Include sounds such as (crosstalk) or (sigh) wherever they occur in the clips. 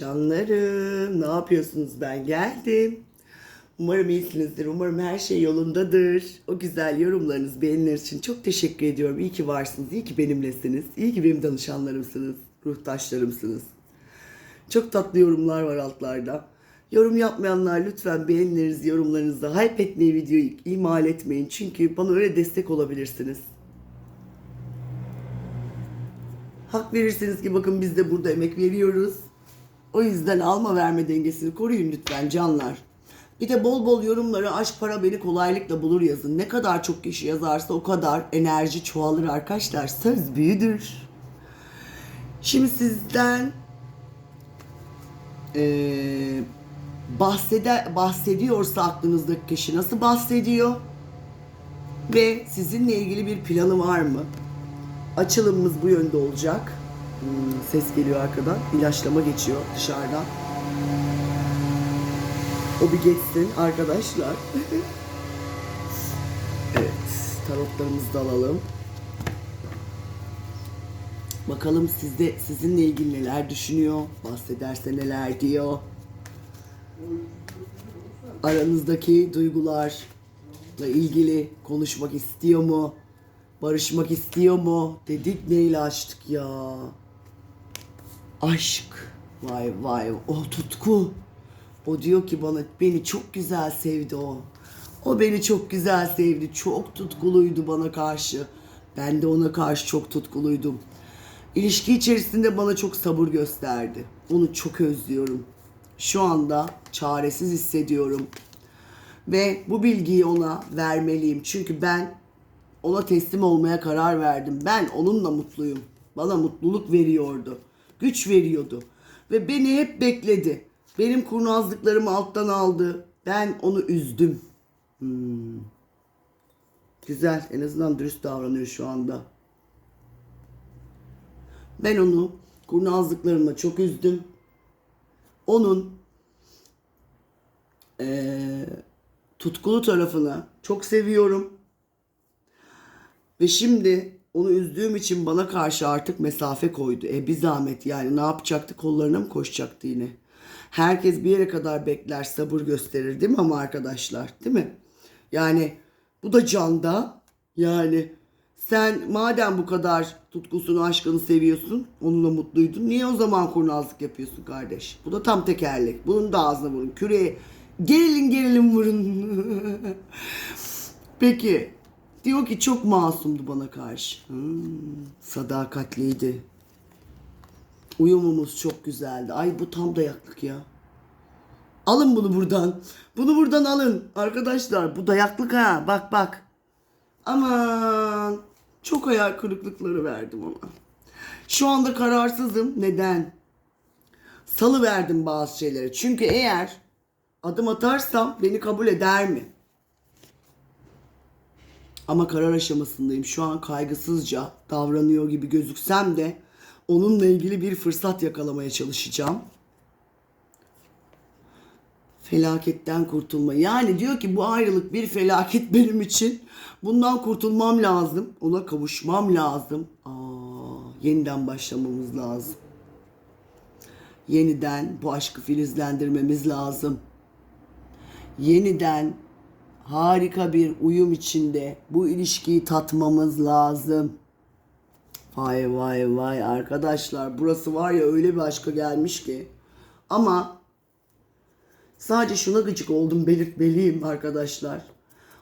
Canlarım, ne yapıyorsunuz? Ben geldim. Umarım iyisinizdir. Umarım her şey yolundadır. O güzel yorumlarınız, beğenileriniz için çok teşekkür ediyorum. İyi ki varsınız, iyi ki benimlesiniz. İyi ki benim danışanlarımsınız, ruhtaşlarımsınız. Çok tatlı yorumlar var altlarda. Yorum yapmayanlar lütfen beğenilerinizi, yorumlarınızı hype etmeyi videoyu ihmal etmeyin. Çünkü bana öyle destek olabilirsiniz. Hak verirseniz ki bakın biz de burada emek veriyoruz. O yüzden alma verme dengesini koruyun lütfen canlar. Bir de bol bol yorumları aşk para beni kolaylıkla bulur yazın. Ne kadar çok kişi yazarsa o kadar enerji çoğalır arkadaşlar. Söz büyüdür. Şimdi sizden eee bahsede, bahsediyorsa aklınızdaki kişi nasıl bahsediyor? Ve sizinle ilgili bir planı var mı? Açılımımız bu yönde olacak. Hmm, ses geliyor arkadan. İlaçlama geçiyor dışarıdan. O bir geçsin arkadaşlar. (laughs) evet, tarotlarımızı da alalım. Bakalım sizde sizinle ilgili neler düşünüyor, bahsederse neler diyor. Aranızdaki duygularla ilgili konuşmak istiyor mu? Barışmak istiyor mu? Dedik neyle açtık ya? Aşk. Vay vay o tutku. O diyor ki bana beni çok güzel sevdi o. O beni çok güzel sevdi. Çok tutkuluydu bana karşı. Ben de ona karşı çok tutkuluydum. İlişki içerisinde bana çok sabır gösterdi. Onu çok özlüyorum. Şu anda çaresiz hissediyorum. Ve bu bilgiyi ona vermeliyim. Çünkü ben ona teslim olmaya karar verdim. Ben onunla mutluyum. Bana mutluluk veriyordu. Güç veriyordu. Ve beni hep bekledi. Benim kurnazlıklarımı alttan aldı. Ben onu üzdüm. Hmm. Güzel. En azından dürüst davranıyor şu anda. Ben onu kurnazlıklarımla çok üzdüm. Onun eee, tutkulu tarafını çok seviyorum. Ve şimdi onu üzdüğüm için bana karşı artık mesafe koydu. E bir zahmet yani ne yapacaktı? Kollarına mı koşacaktı yine? Herkes bir yere kadar bekler, sabır gösterir değil mi ama arkadaşlar? Değil mi? Yani bu da canda. Yani sen madem bu kadar tutkusunu, aşkını seviyorsun, onunla mutluydun. Niye o zaman kurnazlık yapıyorsun kardeş? Bu da tam tekerlek. Bunun da ağzına vurun. Küreğe gerilin gerilin vurun. (laughs) Peki. Diyor ki çok masumdu bana karşı. Hmm, sadakatliydi. Uyumumuz çok güzeldi. Ay bu tam dayaklık ya. Alın bunu buradan. Bunu buradan alın. Arkadaşlar bu dayaklık ha. Bak bak. Aman. Çok hayal kırıklıkları verdim ona. Şu anda kararsızım. Neden? Salı verdim bazı şeyleri. Çünkü eğer adım atarsam beni kabul eder mi? Ama karar aşamasındayım. Şu an kaygısızca davranıyor gibi gözüksem de onunla ilgili bir fırsat yakalamaya çalışacağım. Felaketten kurtulma. Yani diyor ki bu ayrılık bir felaket (laughs) benim için. Bundan kurtulmam lazım. Ona kavuşmam lazım. Aa, yeniden başlamamız lazım. Yeniden bu aşkı filizlendirmemiz lazım. Yeniden harika bir uyum içinde bu ilişkiyi tatmamız lazım. Vay vay vay arkadaşlar burası var ya öyle bir aşka gelmiş ki. Ama sadece şuna gıcık oldum belirtmeliyim arkadaşlar.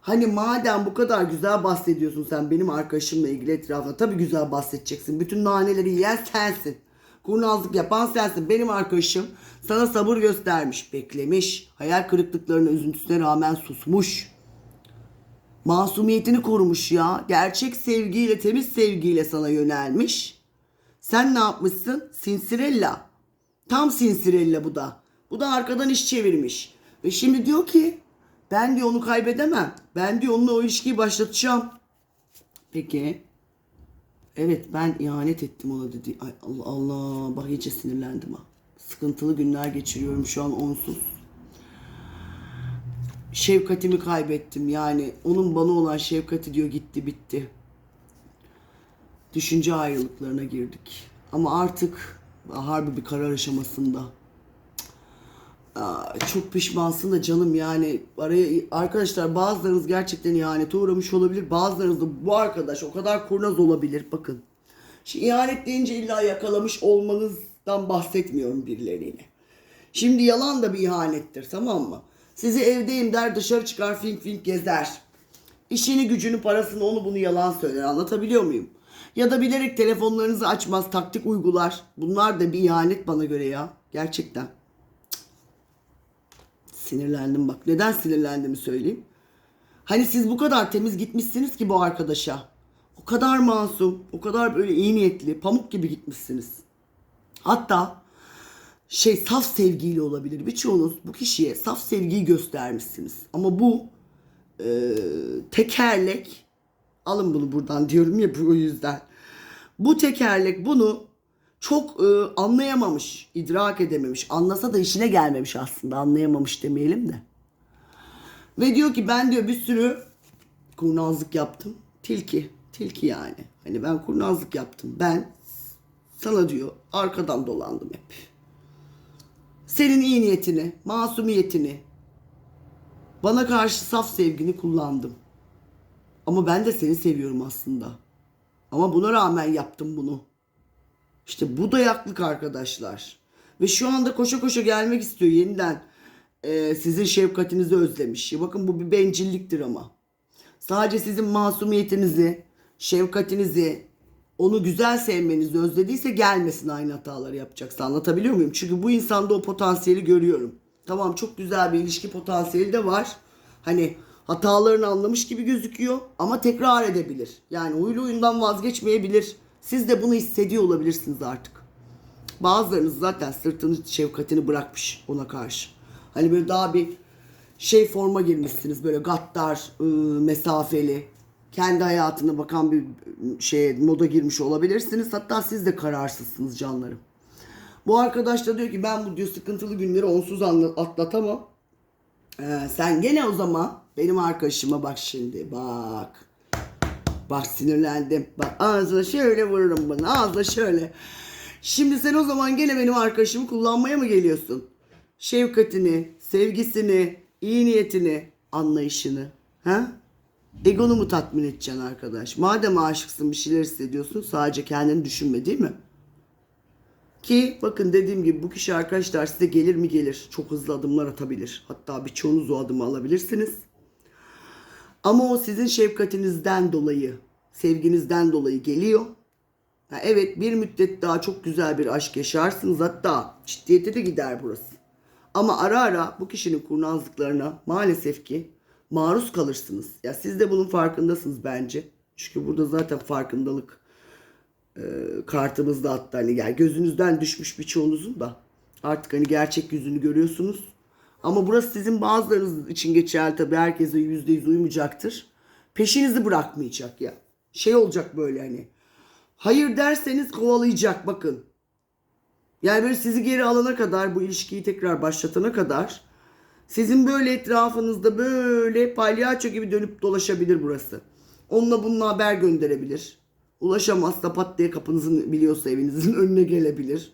Hani madem bu kadar güzel bahsediyorsun sen benim arkadaşımla ilgili etrafında tabii güzel bahsedeceksin. Bütün naneleri yiyen sensin. Kurnazlık yapan sensin. Benim arkadaşım sana sabır göstermiş, beklemiş. Hayal kırıklıklarına, üzüntüsüne rağmen susmuş. Masumiyetini korumuş ya. Gerçek sevgiyle, temiz sevgiyle sana yönelmiş. Sen ne yapmışsın? Sinsirella. Tam sinsirella bu da. Bu da arkadan iş çevirmiş. Ve şimdi diyor ki ben diyor onu kaybedemem. Ben diyor onunla o ilişkiyi başlatacağım. Peki. Evet ben ihanet ettim ona dedi. Ay Allah Allah. Bak iyice sinirlendim ha. Sıkıntılı günler geçiriyorum şu an onsuz şefkatimi kaybettim. Yani onun bana olan şefkati diyor gitti bitti. Düşünce ayrılıklarına girdik. Ama artık harbi bir karar aşamasında. Aa, çok pişmansın da canım yani araya arkadaşlar bazılarınız gerçekten ihanete uğramış olabilir. Bazılarınız da bu arkadaş o kadar kurnaz olabilir. Bakın. Şimdi ihanet deyince illa yakalamış olmanızdan bahsetmiyorum birileriyle. Şimdi yalan da bir ihanettir tamam mı? Sizi evdeyim der dışarı çıkar fink fink gezer. İşini gücünü parasını onu bunu yalan söyler anlatabiliyor muyum? Ya da bilerek telefonlarınızı açmaz taktik uygular. Bunlar da bir ihanet bana göre ya. Gerçekten. Sinirlendim bak. Neden sinirlendiğimi söyleyeyim. Hani siz bu kadar temiz gitmişsiniz ki bu arkadaşa. O kadar masum, o kadar böyle iyi niyetli, pamuk gibi gitmişsiniz. Hatta şey saf sevgiyle olabilir. Birçoğunuz bu kişiye saf sevgiyi göstermişsiniz. Ama bu e, tekerlek alın bunu buradan diyorum ya bu yüzden. Bu tekerlek bunu çok e, anlayamamış, idrak edememiş. Anlasa da işine gelmemiş aslında. Anlayamamış demeyelim de. Ve diyor ki ben diyor bir sürü kurnazlık yaptım. Tilki. Tilki yani. Hani ben kurnazlık yaptım. Ben sana diyor arkadan dolandım hep. Senin iyi niyetini, masumiyetini, bana karşı saf sevgini kullandım. Ama ben de seni seviyorum aslında. Ama buna rağmen yaptım bunu. İşte bu dayaklık arkadaşlar. Ve şu anda koşa koşa gelmek istiyor yeniden. Ee, sizin şefkatinizi özlemiş. Bakın bu bir bencilliktir ama. Sadece sizin masumiyetinizi, şefkatinizi, onu güzel sevmenizi özlediyse gelmesin aynı hataları yapacaksa. Anlatabiliyor muyum? Çünkü bu insanda o potansiyeli görüyorum. Tamam çok güzel bir ilişki potansiyeli de var. Hani hatalarını anlamış gibi gözüküyor ama tekrar edebilir. Yani huylu oyundan vazgeçmeyebilir. Siz de bunu hissediyor olabilirsiniz artık. Bazılarınız zaten sırtını şefkatini bırakmış ona karşı. Hani böyle daha bir şey forma girmişsiniz böyle gaddar, ıı, mesafeli. Kendi hayatına bakan bir ıı, şeye moda girmiş olabilirsiniz. Hatta siz de kararsızsınız canlarım. Bu arkadaş da diyor ki ben bu diyor sıkıntılı günleri onsuz atlatamam. Ee, sen gene o zaman benim arkadaşıma bak şimdi bak. Bak sinirlendim. Bak ağzına şöyle vururum bunu. Ağzına şöyle. Şimdi sen o zaman gene benim arkadaşımı kullanmaya mı geliyorsun? Şefkatini, sevgisini, iyi niyetini, anlayışını. Ha? Egonu mu tatmin edeceksin arkadaş? Madem aşıksın bir şeyler hissediyorsun sadece kendini düşünme değil mi? Ki bakın dediğim gibi bu kişi arkadaşlar size gelir mi gelir. Çok hızlı adımlar atabilir. Hatta birçoğunuz o adımı alabilirsiniz. Ama o sizin şefkatinizden dolayı, sevginizden dolayı geliyor. Ha, evet bir müddet daha çok güzel bir aşk yaşarsınız. Hatta ciddiyete de gider burası. Ama ara ara bu kişinin kurnazlıklarına maalesef ki maruz kalırsınız. Ya siz de bunun farkındasınız bence. Çünkü burada zaten farkındalık e, kartımızda hatta hani yani gözünüzden düşmüş birçoğunuzun da artık hani gerçek yüzünü görüyorsunuz. Ama burası sizin bazılarınız için geçerli tabii herkese yüzde yüz uymayacaktır. Peşinizi bırakmayacak ya. Şey olacak böyle hani. Hayır derseniz kovalayacak bakın. Yani böyle sizi geri alana kadar bu ilişkiyi tekrar başlatana kadar sizin böyle etrafınızda böyle palyaço gibi dönüp dolaşabilir burası. Onunla bununla haber gönderebilir. Ulaşamazsa pat diye kapınızın biliyorsa evinizin (laughs) önüne gelebilir.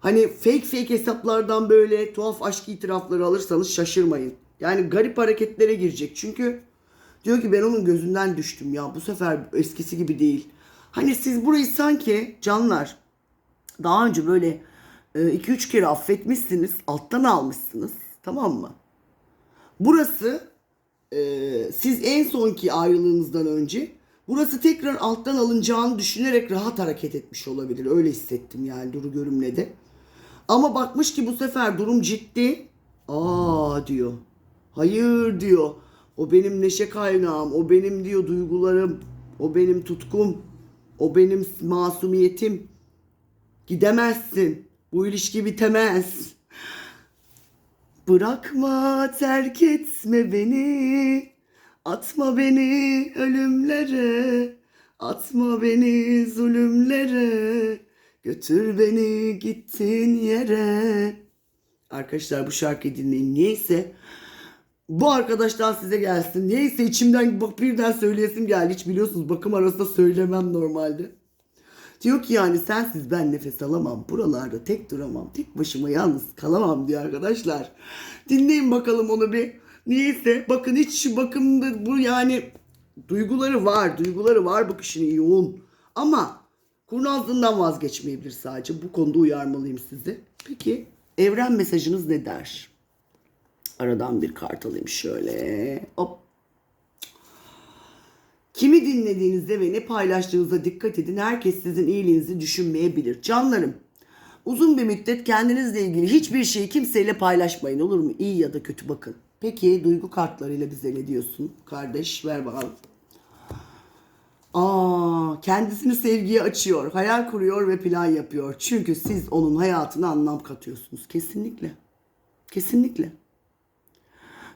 Hani fake fake hesaplardan böyle tuhaf aşk itirafları alırsanız şaşırmayın. Yani garip hareketlere girecek. Çünkü diyor ki ben onun gözünden düştüm ya. Bu sefer eskisi gibi değil. Hani siz burayı sanki canlar daha önce böyle 2-3 kere affetmişsiniz. Alttan almışsınız. Tamam mı? Burası e, siz en sonki ayrılığınızdan önce burası tekrar alttan alınacağını düşünerek rahat hareket etmiş olabilir. Öyle hissettim yani duru görümledi. Ama bakmış ki bu sefer durum ciddi. Aa diyor. Hayır diyor. O benim neşe kaynağım. O benim diyor duygularım. O benim tutkum. O benim masumiyetim. Gidemezsin. Bu ilişki bitemez. Bırakma, terk etme beni. Atma beni ölümlere. Atma beni zulümlere. Götür beni gittiğin yere. Arkadaşlar bu şarkıyı dinleyin. Niyeyse bu arkadaştan size gelsin. Niyeyse içimden bak birden söyleyesim geldi. Hiç biliyorsunuz bakım arasında söylemem normalde. Diyor ki yani sensiz ben nefes alamam. Buralarda tek duramam. Tek başıma yalnız kalamam diyor arkadaşlar. Dinleyin bakalım onu bir. Niyeyse bakın hiç bakımda bu yani duyguları var. Duyguları var bakışını yoğun. Ama kurnazlığından vazgeçmeyebilir sadece. Bu konuda uyarmalıyım sizi. Peki evren mesajınız ne der? Aradan bir kart alayım şöyle. Hop. Kimi dinlediğinizde ve ne paylaştığınıza dikkat edin. Herkes sizin iyiliğinizi düşünmeyebilir. Canlarım, uzun bir müddet kendinizle ilgili hiçbir şeyi kimseyle paylaşmayın olur mu? İyi ya da kötü bakın. Peki duygu kartlarıyla bize ne diyorsun? Kardeş ver bakalım. Aa, kendisini sevgiye açıyor, hayal kuruyor ve plan yapıyor. Çünkü siz onun hayatına anlam katıyorsunuz. Kesinlikle. Kesinlikle.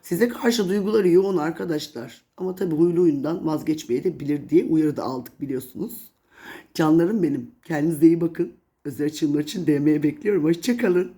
Size karşı duyguları yoğun arkadaşlar. Ama tabii huylu huyundan vazgeçmeye de bilir diye uyarı da aldık biliyorsunuz. Canlarım benim. Kendinize iyi bakın. Özel açılımlar için DM'ye bekliyorum. Hoşçakalın.